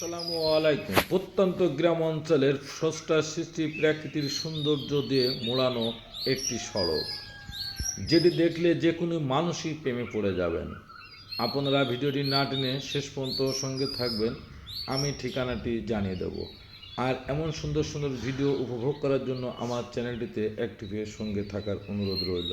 আসসালামু আলাইকুম। প্রত্যন্ত গ্রাম অঞ্চলের স্রষ্টা সৃষ্টি প্রাকৃতির সৌন্দর্য দিয়ে মোড়ানো একটি সড়ক। যেটি দেখলে যে কোনো মানুষই প্রেমে পড়ে যাবেন। আপনারা ভিডিওটি না টেনে শেষ পর্যন্ত সঙ্গে থাকবেন। আমি ঠিকানাটি জানিয়ে দেব। আর এমন সুন্দর সুন্দর ভিডিও উপভোগ করার জন্য আমার চ্যানেলটিতে অ্যাক্টিভের সঙ্গে থাকার অনুরোধ রইল।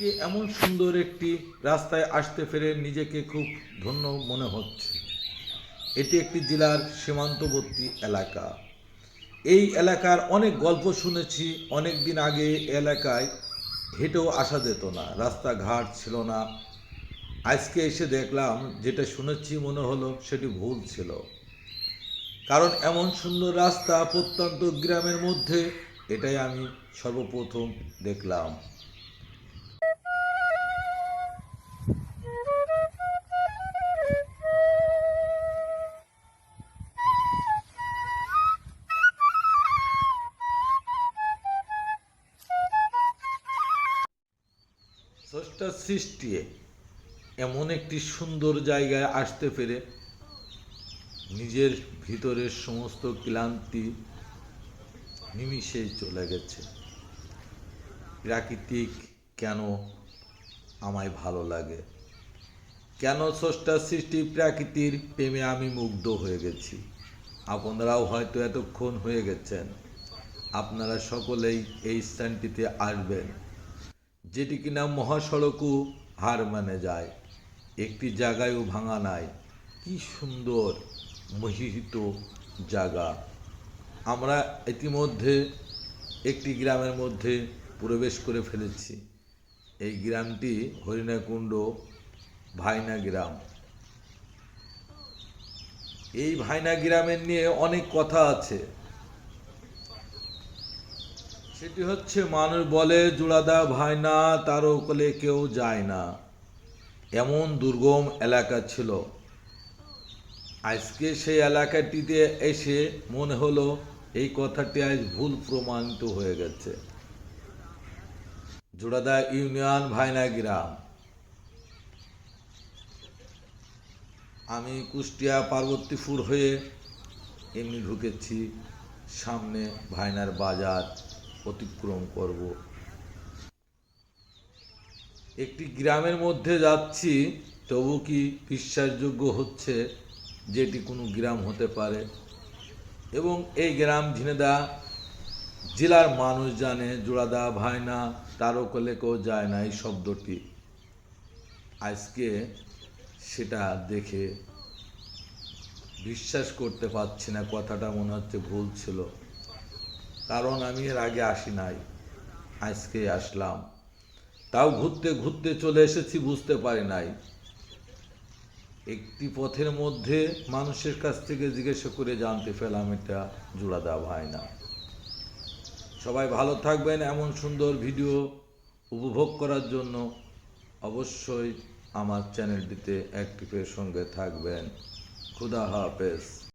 আজকে এমন সুন্দর একটি রাস্তায় আসতে পেরে নিজেকে খুব ধন্য মনে হচ্ছে। এটি একটি জেলার সীমান্তবর্তী এলাকা। এই এলাকার অনেক গল্প শুনেছি অনেক দিন আগে এলাকায় হেঁটেও আসা যেত না, রাস্তাঘাট ছিল না। আজকে এসে দেখলাম, যেটা শুনেছি মনে হলো সেটি ভুল ছিল। কারণ এমন সুন্দর রাস্তা প্রত্যন্ত গ্রামের মধ্যে, এটাই আমি সর্বপ্রথম দেখলাম। স্রষ্টার সৃষ্টি এমন একটি সুন্দর জায়গায় আসতে পেরে নিজের ভিতরের সমস্ত ক্লান্তি নিমিষেই চলে গেছে। প্রাকৃতিক কেন আমায় ভালো লাগে? কেন স্রষ্টার সৃষ্টি প্রাকৃতির প্রেমে আমি মুগ্ধ হয়ে গেছি? আপনারাও হয়তো এতক্ষণ হয়ে গেছেন। আপনারা সকলেই এই স্থানটিতে আসবেন। যেটি কিনা মহাসড়কও হার মানে যায়, একটি জায়গায়ও ভাঙা নাই। কি সুন্দর মহিহিত জায়গা। আমরা ইতিমধ্যে একটি গ্রামের মধ্যে প্রবেশ করে ফেলেছি। এই গ্রামটি হরিণাকুণ্ড ভাইনা গ্রাম। এই ভাইনা গ্রামের নিয়ে অনেক কথা আছে। সেটি হচ্ছে, মানুষ বলে জোড়াদা ভাই না তারও কোলে কেউ যায় না। এমন দুর্গম এলাকা ছিল। আজকে সেই এলাকাটিতে এসে মনে হলো, এই কথাটি আজ ভুল প্রমাণিত হয়ে গেছে। জোড়াদা ইউনিয়ন ভাইনা গ্রাম। আমি কুষ্টিয়া পার্বতীপুর হয়ে এমনি ঢুকেছি সামনে ভাইনার বাজার। অতিক্রম করব। একটি গ্রামের মধ্যে যাচ্ছি, তবু কি বিশ্বাসযোগ্য হচ্ছে যেটি কোনো গ্রাম হতে পারে? এবং এই গ্রাম ঝিনেদা জেলার মানুষ জানে, জোড়াদা ভাইনা তারও কলে কেউ যায় না এই শব্দটি। আজকে সেটা দেখে বিশ্বাস করতে পারছি না, কথাটা মনে হচ্ছে ভুল ছিল। কারণ আমি এর আগে আসি নাই। আজকে আসলাম। তাও ঘুরতে ঘুরতে চলে এসেছি, বুঝতে পারি নাই। একটি পথের মধ্যে মানুষের কাছ থেকে জিজ্ঞাসা করে জানতে পেলাম, এটা জোড়াদা ভাই না। সবাই ভালো থাকবেন, এমন সুন্দর ভিডিও উপভোগ করার জন্য অবশ্যই আমার চ্যানেলটিতে অ্যাক্টিভের সঙ্গে থাকবেন। খুদা হাফেজ।